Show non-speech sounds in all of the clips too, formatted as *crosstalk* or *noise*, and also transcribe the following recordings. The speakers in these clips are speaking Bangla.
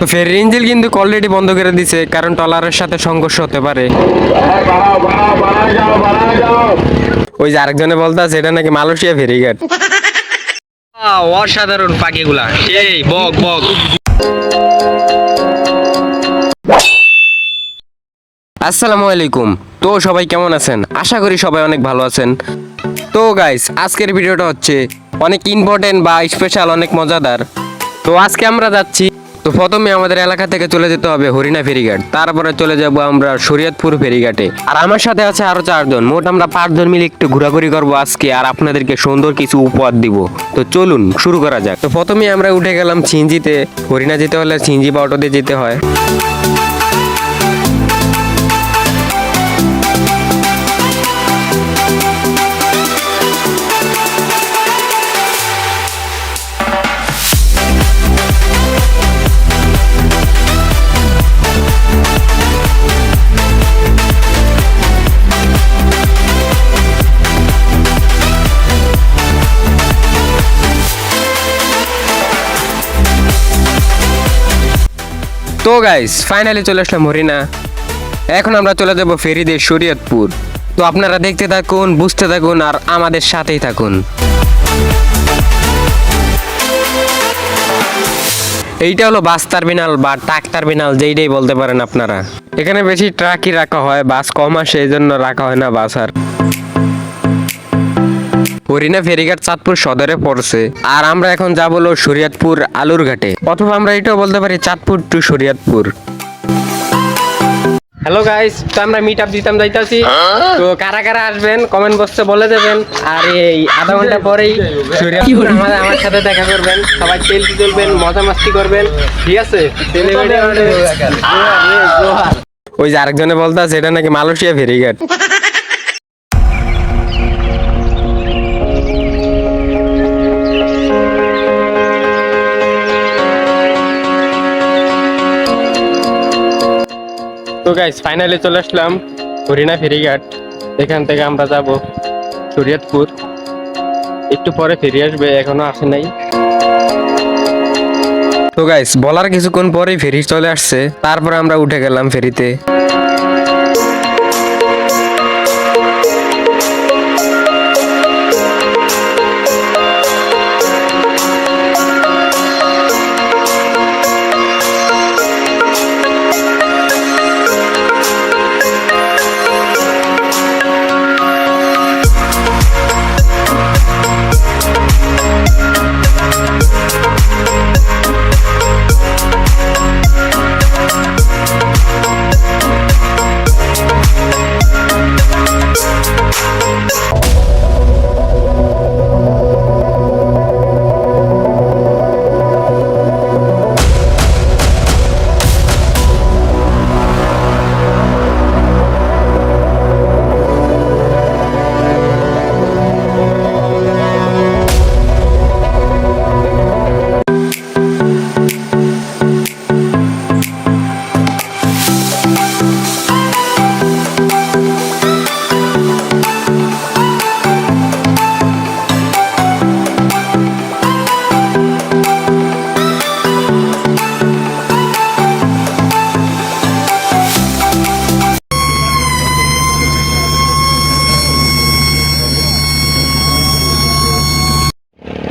তো ফের ইঞ্জিল কিন্তু অলরেডি বন্ধ করে দিছে কারণ টলারের সাথে সংঘর্ষ হতে পারে। ওই যে আরেকজনে বলতে আছে এটা নাকি মালয়েশিয়া ফেরিঘাট। অসাধারণ পাখিগুলা। সেই বক বক। আসসালামু আলাইকুম। তো সবাই কেমন আছেন? আশা করি সবাই অনেক ভালো আছেন। তো গাইস আজকের ভিডিওটা হচ্ছে অনেক ইম্পর্টেন্ট বা স্পেশাল অনেক মজাদার। তো আজকে আমরা যাচ্ছি তো প্রথমে আমাদের এলাকা থেকে চলে যেতে হবে হরিণা ফেরিঘাট। তারপরে চলে যাব আমরা শরীয়তপুর ফেরিঘাটে। আর আমার সাথে আছে আরও চারজন। মোট আমরা পাঁচজন মিলে একটু ঘোরাঘুরি করব আজকে আর আপনাদেরকে সুন্দর কিছু উপহার দিব। তো চলুন, শুরু করা যাক। তো প্রথমে আমরা উঠে গেলাম ছিঞ্জিতে হরিণা যেতে হলে ছিঞ্জি বা অটোতে যেতে হয়। তো গাইস ফাইনালি চলে আসলাম হরিণা। এখন আমরা চলে যাব ফেরিদে শরীয়তপুর। তো আপনারা দেখতে থাকুন, বুঝতে থাকুন আর আমাদের সাথেই থাকুন। এইটা হলো বাস টার্মিনাল বা ট্রাক টার্মিনাল, যেইটাই বলতে পারেন আপনারা। এখানে বেশি ট্রাকই রাখা হয়, বাস কম আসে এই জন্য রাখা হয় না বাস আর। হরিণা ফেরিঘাট চাঁদপুর সদরে পড়ছে। আর আমরা এখন যাব হলো শরীয়তপুর আলুর ঘাটে। অথবা আমরা এটাও বলতে পারি Chandpur to Shariatpur. Hello guys তো আমরা মিট আপ দিতাম যাইতাছি। তো কারা কারা আসবেন কমেন্ট বক্সে বলে দেবেন। আর এই আধা ঘণ্টা পরেই আমাদের আমার সাথে দেখা করবেন। সবাই সেলফি তুলবেন মজা মাস্তি করবেন। ঠিক আছে? ওই যে আরেকজনে বলতে এটা নাকি মালয়েশিয়া ফেরিঘাট। তো গাইস ফাইনালি চলে আসলাম হরিণা ফেরিঘাট। এখান থেকে আমরা যাব শরীয়তপুর। একটু পরে ফেরি আসবে, এখনও আসে নাই। তো গাইস বলার কিছুক্ষণ পরেই ফেরি চলে আসছে। তারপরে আমরা উঠে গেলাম ফেরিতে।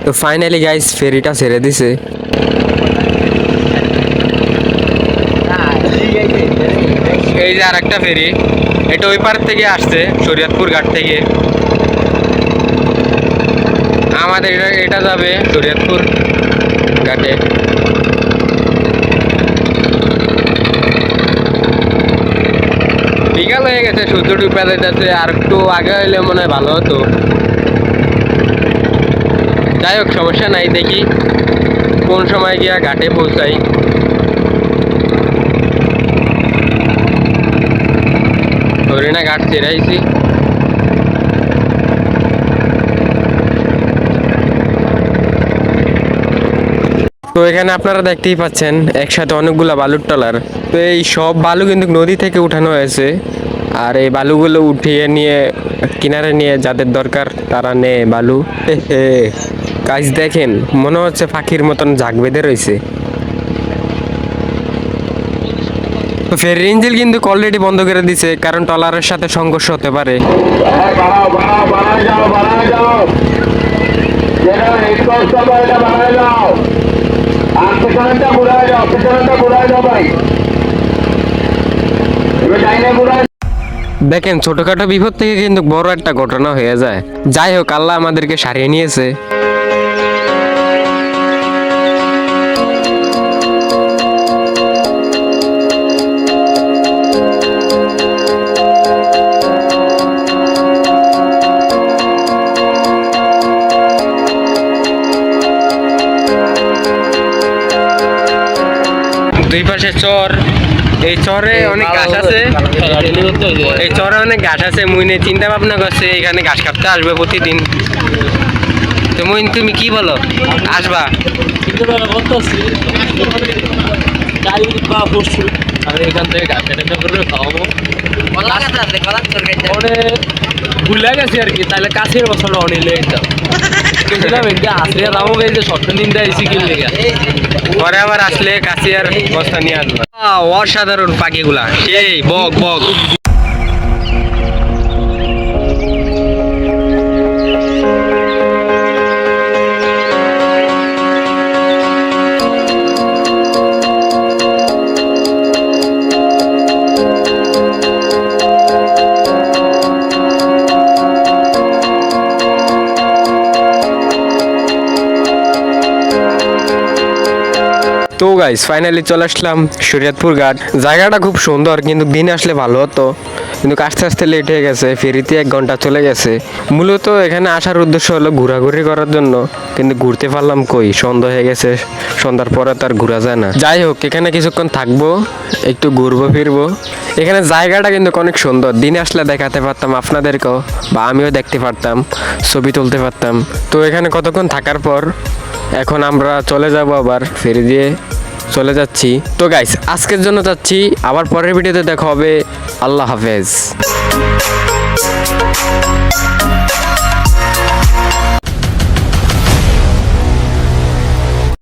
তো ফাইনালি গাইস ফেরিটা ছেড়ে দিছে। এই যে আর একটা ফেরি, এটা ওই পার থেকে আসছে, শরীয়তপুর ঘাট থেকে। আমাদের এটা এটা যাবে শরীয়তপুর ঘাটে। বিকাল হয়ে গেছে, সূর্য ডুবে যাচ্ছে, আর একটু আগে হইলে মনে হয় ভালো হতো। যাই হোক, সমস্যা নাই, দেখি কোন সময় গিয়া ঘাটে পৌঁছাই। হরিণা ঘাট ছেড়াইছি তো এখানে আপনারা দেখতেই পাচ্ছেন, একসাথে অনেকগুলা বালুর টলার তো এই সব বালু কিন্তু নদী থেকে উঠানো হয়েছে। আর এই বালুগুলো উঠিয়ে নিয়ে, কিনারে নিয়ে যাদের দরকার, তারা নেয় বালু। *laughs* গাছ দেখেন, মনে হচ্ছে পাখির মতন ঝাঁক বেঁধে রয়েছে। তো ফেরির ইঞ্জিল কিন্তু অলরেডি বন্ধ করে দিছে, কারণ টলারের সাথে সংঘর্ষ হতে পারে। দেখেন, ছোটখাটো বিপদ থেকে কিন্তু বড় একটা ঘটনা হয়ে যায়। যাই হোক, আল্লাহ আমাদেরকে সারিয়ে নিয়েছে। পাশে চর। এই চরে অনেক গাছ আছে। এই চরে অনেক গাছ আছে। মুইনে চিন্তা ভাবনা করছে এখানে ঘাস কাটতে আসবে প্রতিদিন। তো মুইন তুমি কি বলো? আসবা। আমি এখান থেকে গাছ কেটে করে ভুলে গেছি আর কি তাহলে কাছের বছর এটা আসলে রামো গেছে সপ্তাহ দিন দেয় সিকিল লেগে পরে আবার আসলে কাশিয়ার বস্তা নিয়ে আসব। অসাধারণ পাখিগুলা। সেই বক বক। গাইস ফাইনালি চলে আসলাম শরীয়তপুর ঘাট। জায়গাটা খুব সুন্দর, কিন্তু দিন আসলে ভালো হতো। কিন্তু আস্তে আস্তে লেট হয়ে গেছে, ফেরিতে এক ঘণ্টা চলে গেছে। মূলত এখানে আসার উদ্দেশ্য হলো ঘোরাঘুরি করার জন্য, কিন্তু ঘুরতে পারলাম কই? সন্ধ্যা হয়ে গেছে, সন্ধ্যার পরে তার ঘোরা যায় না। যাই হোক, এখানে কিছুক্ষণ থাকব, একটু ঘুরবো, ফিরবো। এখানে জায়গাটা কিন্তু অনেক সুন্দর। দিনে আসলে দেখাতে পারতাম আপনাদেরকেও, বা আমিও দেখতে পারতাম, ছবি তুলতে পারতাম। তো এখানে কতক্ষণ থাকার পর, এখন আমরা চলে যাব আবার, ফেরি দিয়ে। চলে যাচ্ছি। তো গাইস আজকের জন্য যাচ্ছি। আবার পরের ভিডিওতে দেখা হবে। আল্লাহ হাফেজ।